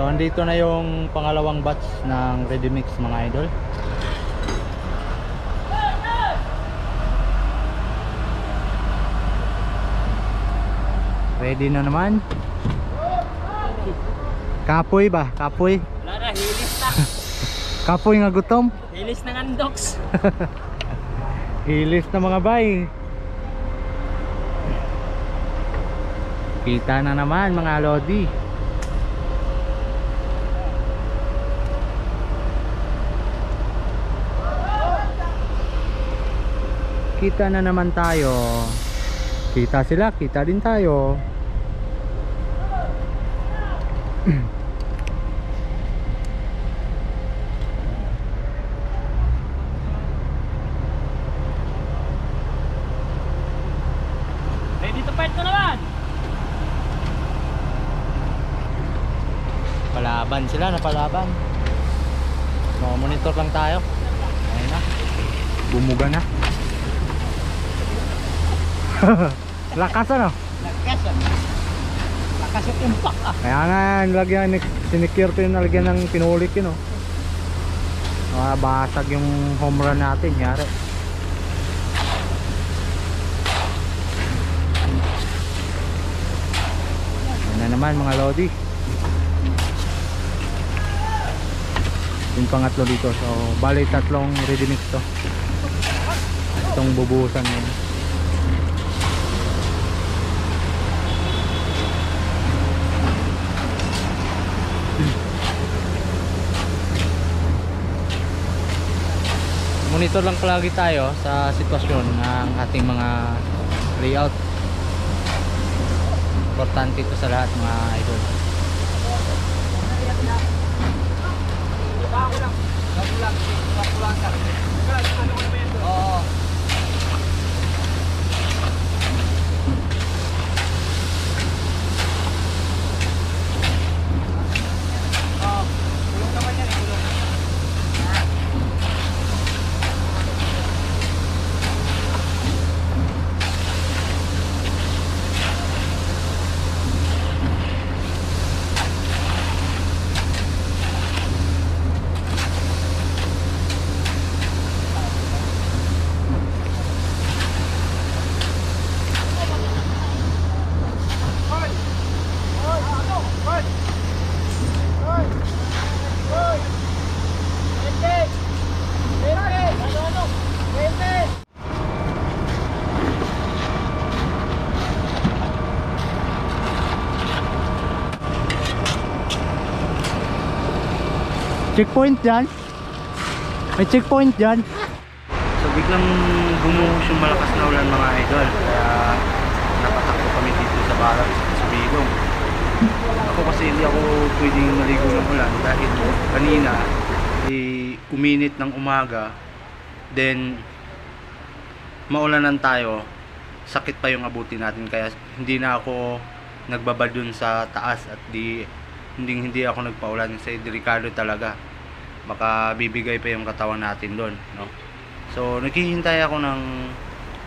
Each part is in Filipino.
So andito na yung pangalawang batch ng Ready Mix mga idol. Ready na naman. Kapoy ba? Kapoy? Wala na, hilis na. Kapoy nga gutom. Hilis ng andoks. Hilis na mga bay. Kita na naman mga lodi. Kita na naman tayo. Kita sila, kita din tayo. Ready to fight na naman. Palaban sila, napalaban. Monitor lang tayo. Ayun na. Bumuga na. Lakas ano? Lakas ah. Lakas yung impact ah. Kaya nga, nilagyan, sinikir ko yung nalagyan ng pinulik yun oh. Ah, basag yung home run natin, yari. Yan na naman mga lodi. Yung pangatlo dito. So, bali tatlong ready mix to. Itong bubuhusan ngayon. Monitor lang palagi tayo sa sitwasyon ng ating mga layout importante ito sa lahat mga idol. Oh, checkpoint dyan. May checkpoint dyan. So biglang bumuhos yung malakas na ulan mga idol. Kaya napatakbo kami dito sa barak sa Bigong ako kasi hindi ako pwedeng maligo ng ulan dahil kanina eh, uminit ng umaga. Then maulanan tayo. Sakit pa yung abuti natin kaya hindi na ako nagbabad dun sa taas at di hindi hindi ako nagpaulan. Kasi delikado talaga baka bibigay pa yung katawan natin doon no? So naghihintay ako ng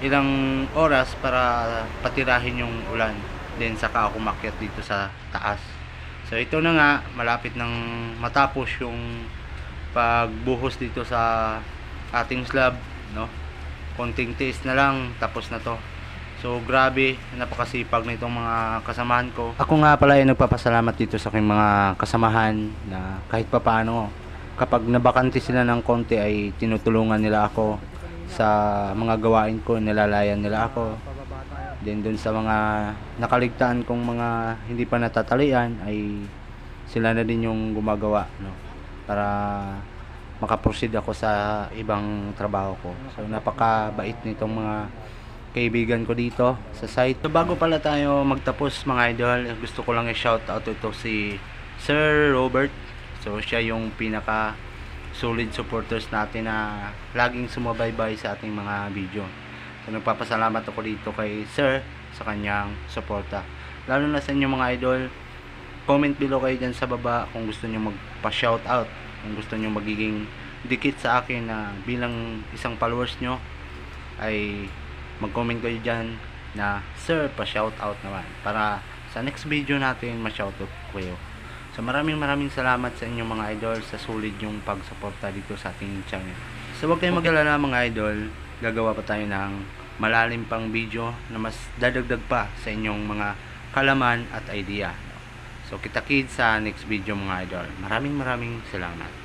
ilang oras para patirahin yung ulan. Then saka ako makyat dito sa taas. So ito na nga malapit nang matapos yung pagbuhos dito sa ating slab no? Konting tiis na lang tapos na to. So grabe, napakasipag na itong mga kasamahan ko. Ako nga pala ay nagpapasalamat dito sa aking mga kasamahan na kahit papaano kapag nabakante sila ng konti ay tinutulungan nila ako sa mga gawain ko, nilalayan nila ako. Then dun sa mga nakaligtaan kong mga hindi pa natatalian ay sila na din yung gumagawa no para makaproceed ako sa ibang trabaho ko. So napakabait nitong mga kaibigan ko dito sa site. So bago pala tayo magtapos mga idol, gusto ko lang i-shout out ito si Sir Robert. So siya yung pinaka solid supporters natin na laging sumabaybay sa ating mga video. So nagpapasalamat ako dito kay Sir sa kanyang suporta. Lalo na sa inyo mga idol, comment below kayo dyan sa baba kung gusto nyo magpa-shout out, kung gusto nyo magiging dikit sa akin na bilang isang followers nyo ay mag-comment kayo dyan na sir pa shout out naman para sa next video natin ma-shout out ko kayo So maraming maraming salamat sa inyong mga idol sa solid yung pagsuporta dito sa ating channel. So huwag kayong mag-alala mga idol, gagawa pa tayo ng malalim pang video na mas dadagdag pa sa inyong mga kalaman at idea. So kita-kits sa next video mga idol. Maraming maraming salamat.